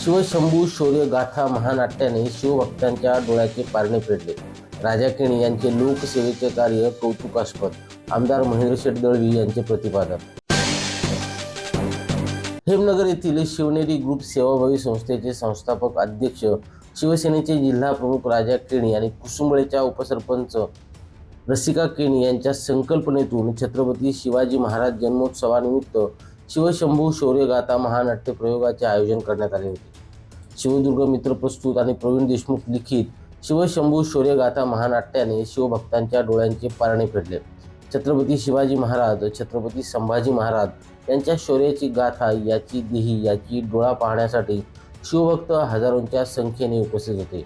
शिवशंभू शौर्य गाथा महानाट्याने शिवभक्तांच्या डोळ्याचे पारणे फेडले. राजा केणी यांचे लोकसेवेचे कार्य कौतुकास्पद. आमदार महेंद्र शेठ दळवी यांचे प्रतिपादन. हेमनगर येथील शिवनेरी ग्रुप सेवाभावी संस्थेचे संस्थापक अध्यक्ष शिवसेनेचे जिल्हा प्रमुख राजा केणी आणि कुसुंबळेच्या उपसरपंच रसिका केणी यांच्या संकल्पनेतून छत्रपती शिवाजी महाराज जन्मोत्सवानिमित्त शिवशंभू शौर्यगाथा महानाट्य प्रयोगाचे आयोजन करण्यात आले होते. शिवदुर्ग मित्र प्रस्तुत आणि प्रवीण देशमुख लिखित शिवशंभू शौर्यगाथा महानाट्याने शिवभक्तांच्या डोळ्यांचे पारणे फेडले. छत्रपती शिवाजी महाराज छत्रपती संभाजी महाराज यांच्या शौर्याची गाथा याची देही याची डोळा पाहण्यासाठी शिवभक्त हजारोंच्या संख्येने उपस्थित होते.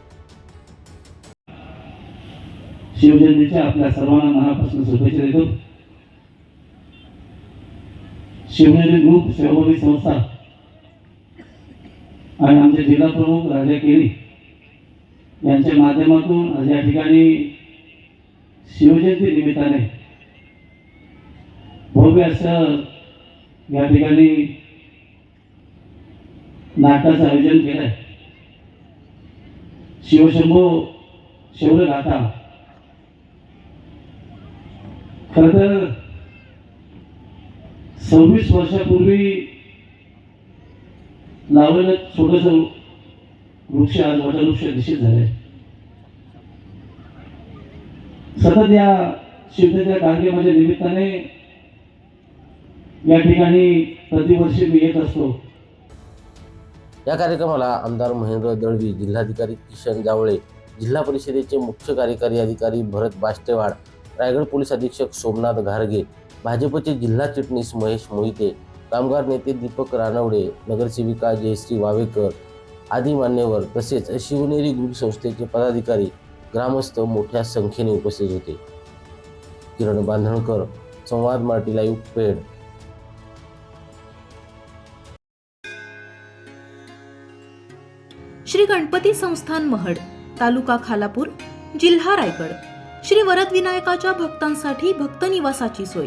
शिवजयंतीच्या आपल्या सर्वांना मनापासून शुभेच्छा देतो. शिवनेरी ग्रुप सेवाभावी संस्था आणि आमचे जिल्हा प्रमुख राजा केरी यांच्या माध्यमातून आज या ठिकाणी शिवजयंती निमित्ताने भव्य असं या ठिकाणी नाटकाचं आयोजन केलं आहे शिवशंभो शौर्य गाथा खर तर सव्वीस वर्षापूर्वी लावलेलं छोटस वृक्ष आज मोठा वृक्ष निश्चित झाले सतत या शिवतेच्या कार्यक्रमाच्या निमित्ताने या ठिकाणी प्रतिवर्षी मी येत असतो. या कार्यक्रमाला आमदार महेंद्र दळवी जिल्हाधिकारी किशन जावळे जिल्हा परिषदेचे मुख्य कार्यकारी अधिकारी भरत बाष्टेवाड रायगड पोलीस अधीक्षक सोमनाथ घारगे भाजपचे जिल्हा चिटणीस महेश मोहिते कामगार नेते दीपक रानवडे नगरसेविका जयश्री वावेकर आदी मान्यवर तसेच शिवनेरी ग्रुप संस्थेचे पदाधिकारी ग्रामस्थ मोठ्या संख्येने उपस्थित होते. किरण बांधणकर संवाद मराठी लाईव्ह पेड. श्री गणपती संस्थान महड तालुका खालापूर जिल्हा रायगड. श्री वरद विनायकाच्या भक्तांसाठी भक्त निवासाची सोय.